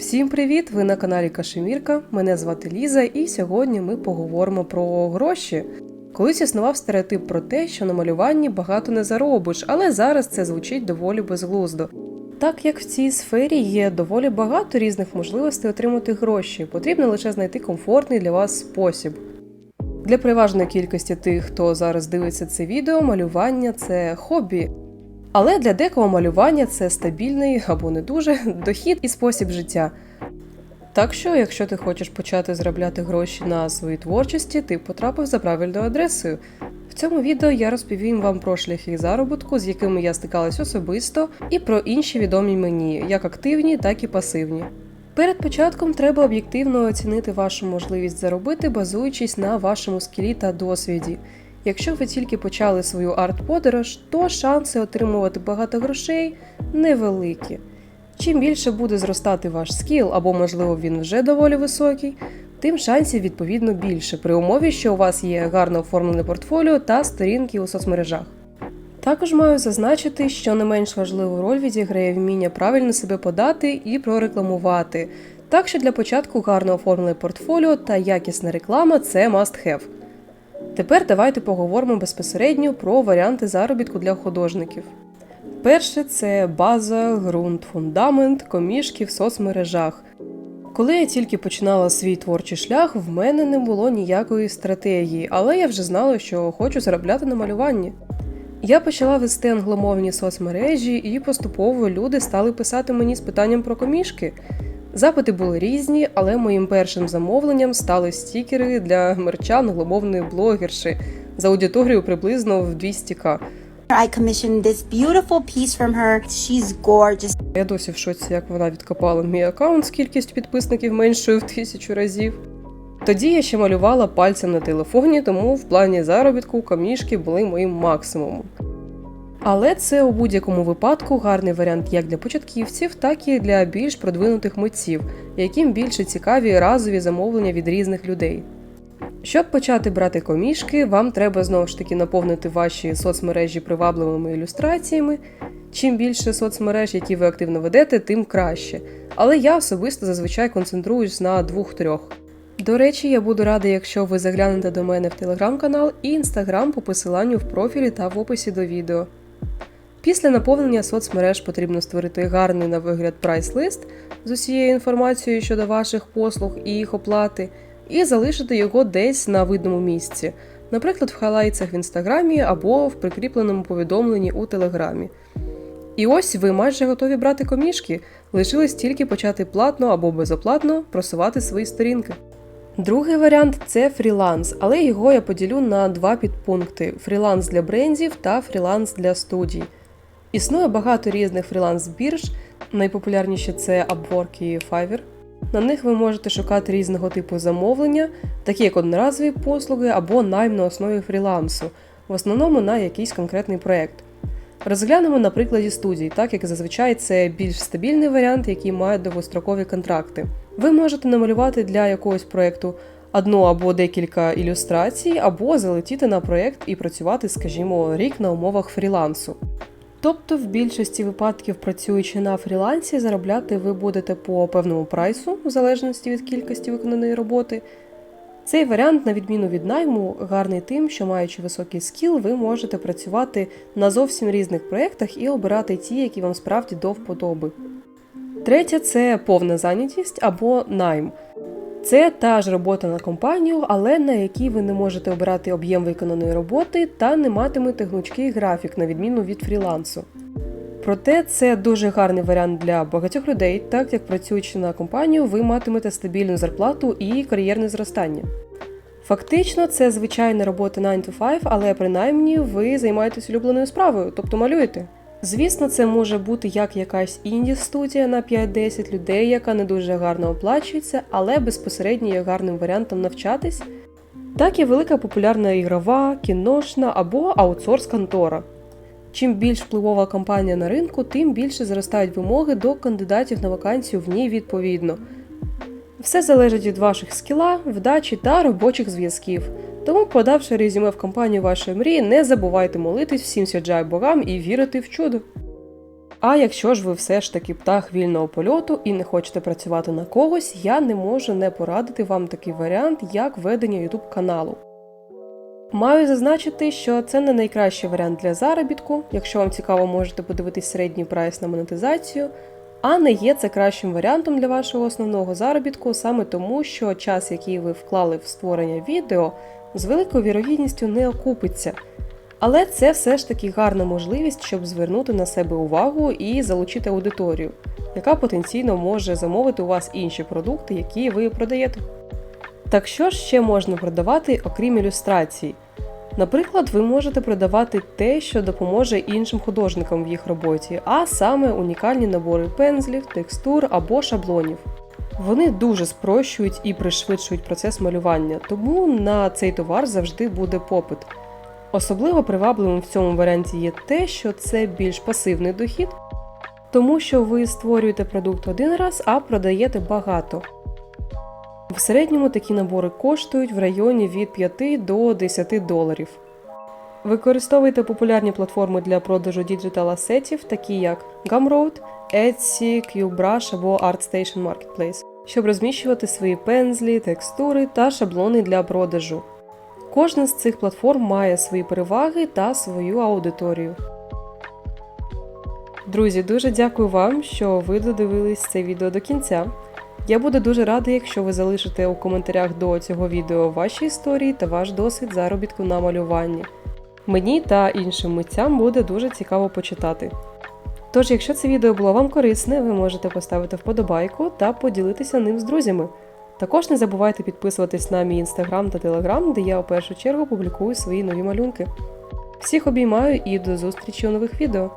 Всім привіт! Ви на каналі Кашемірка. Мене звати Ліза, і сьогодні ми поговоримо про гроші. Колись існував стереотип про те, що на малюванні багато не заробиш, але зараз це звучить доволі безглуздо. Так як в цій сфері є доволі багато різних можливостей отримати гроші, потрібно лише знайти комфортний для вас спосіб. Для переважної кількості тих, хто зараз дивиться це відео, малювання це хобі. Але для декого малювання це стабільний або не дуже дохід і спосіб життя. Так що, якщо ти хочеш почати заробляти гроші на своїй творчості, ти потрапив за правильною адресою. В цьому відео я розповім вам про шляхи заробітку, з якими я стикалась особисто, і про інші відомі мені, як активні, так і пасивні. Перед початком треба об'єктивно оцінити вашу можливість заробити, базуючись на вашому скілі та досвіді. Якщо ви тільки почали свою арт-подорож, то шанси отримувати багато грошей невеликі. Чим більше буде зростати ваш скіл, або, можливо, він вже доволі високий, тим шансів відповідно більше, при умові, що у вас є гарно оформлене портфоліо та сторінки у соцмережах. Також маю зазначити, що не менш важливу роль відіграє вміння правильно себе подати і прорекламувати. Так що для початку гарно оформлене портфоліо та якісна реклама це must have. Тепер давайте поговоримо безпосередньо про варіанти заробітку для художників. Перше це база, ґрунт, фундамент, комішки в соцмережах. Коли я тільки починала свій творчий шлях, в мене не було ніякої стратегії, але я вже знала, що хочу заробляти на малюванні. Я почала вести англомовні соцмережі, і поступово люди стали писати мені з питанням про комішки. Запити були різні, але моїм першим замовленням стали стікери для мерча англомовної блогерші за аудиторію приблизно в 200к. I commissioned this beautiful piece from her. She's gorgeous. Я досі в шоці, як вона відкопала мій аккаунт з кількістю підписників меншою в тисячу разів. Тоді я ще малювала пальцем на телефоні, тому в плані заробітку камішки були моїм максимумом. Але це у будь-якому випадку гарний варіант як для початківців, так і для більш продвинутих митців, яким більше цікаві разові замовлення від різних людей. Щоб почати брати комішки, вам треба знову ж таки наповнити ваші соцмережі привабливими ілюстраціями. Чим більше соцмереж, які ви активно ведете, тим краще. Але я особисто зазвичай концентруюсь на двох-трьох. До речі, я буду рада, якщо ви заглянете до мене в телеграм-канал і інстаграм по посиланню в профілі та в описі до відео. Після наповнення соцмереж потрібно створити гарний на вигляд прайс-лист з усією інформацією щодо ваших послуг і їх оплати, і залишити його десь на видному місці, наприклад, в хайлайтсах в інстаграмі або в прикріпленому повідомленні у телеграмі. І ось ви майже готові брати комішки, лишилось тільки почати платно або безоплатно просувати свої сторінки. Другий варіант це фріланс, але його я поділю на два підпункти: фріланс для брендів та фріланс для студій. Існує багато різних фріланс-бірж, найпопулярніші це Upwork і Fiverr. На них ви можете шукати різного типу замовлення, такі як одноразові послуги або найм на основі фрілансу, в основному на якийсь конкретний проєкт. Розглянемо на прикладі студій, так як зазвичай це більш стабільний варіант, який має довгострокові контракти. Ви можете намалювати для якогось проєкту одну або декілька ілюстрацій, або залетіти на проєкт і працювати, скажімо, рік на умовах фрілансу. Тобто, в більшості випадків, працюючи на фрілансі, заробляти ви будете по певному прайсу, в залежності від кількості виконаної роботи. Цей варіант, на відміну від найму, гарний тим, що маючи високий скіл, ви можете працювати на зовсім різних проєктах і обирати ті, які вам справді до вподоби. Третє це повна зайнятість або найм. Це та ж робота на компанію, але на якій ви не можете обирати об'єм виконаної роботи та не матимете гнучкий графік, на відміну від фрілансу. Проте це дуже гарний варіант для багатьох людей, так як працюючи на компанію, ви матимете стабільну зарплату і кар'єрне зростання. Фактично, це звичайна робота 9 to 5, але принаймні ви займаєтесь улюбленою справою, тобто малюєте. Звісно, це може бути як якась інді-студія на 5-10 людей, яка не дуже гарно оплачується, але безпосередньо є гарним варіантом навчатись, так і велика популярна ігрова, кіношна або аутсорс-контора. Чим більш впливова компанія на ринку, тим більше зростають вимоги до кандидатів на вакансію в ній відповідно. Все залежить від ваших скіла, вдачі та робочих зв'язків. Тому, подавши резюме в компанію вашої мрії, не забувайте молитись всім сяджай богам і вірити в чудо. А якщо ж ви все ж таки птах вільного польоту і не хочете працювати на когось, я не можу не порадити вам такий варіант, як ведення YouTube каналу. Маю зазначити, що це не найкращий варіант для заробітку. Якщо вам цікаво, можете подивитись середній прайс на монетизацію. А не є це кращим варіантом для вашого основного заробітку саме тому, що час, який ви вклали в створення відео, з великою вірогідністю не окупиться. Але це все ж таки гарна можливість, щоб звернути на себе увагу і залучити аудиторію, яка потенційно може замовити у вас інші продукти, які ви продаєте. Так що ж ще можна продавати, окрім ілюстрацій? Наприклад, ви можете продавати те, що допоможе іншим художникам в їх роботі, а саме унікальні набори пензлів, текстур або шаблонів. Вони дуже спрощують і пришвидшують процес малювання, тому на цей товар завжди буде попит. Особливо привабливим в цьому варіанті є те, що це більш пасивний дохід, тому що ви створюєте продукт один раз, а продаєте багато. В середньому такі набори коштують в районі від 5 до 10 доларів. Використовуйте популярні платформи для продажу діджитал-асетів, такі як Gumroad, Etsy, QBrush або ArtStation Marketplace, щоб розміщувати свої пензлі, текстури та шаблони для продажу. Кожна з цих платформ має свої переваги та свою аудиторію. Друзі, дуже дякую вам, що ви додивились це відео до кінця. Я буду дуже радий, якщо ви залишите у коментарях до цього відео ваші історії та ваш досвід заробітку на малюванні. Мені та іншим митцям буде дуже цікаво почитати. Тож, якщо це відео було вам корисне, ви можете поставити вподобайку та поділитися ним з друзями. Також не забувайте підписуватись на мій інстаграм та телеграм, де я у першу чергу публікую свої нові малюнки. Всіх обіймаю і до зустрічі у нових відео!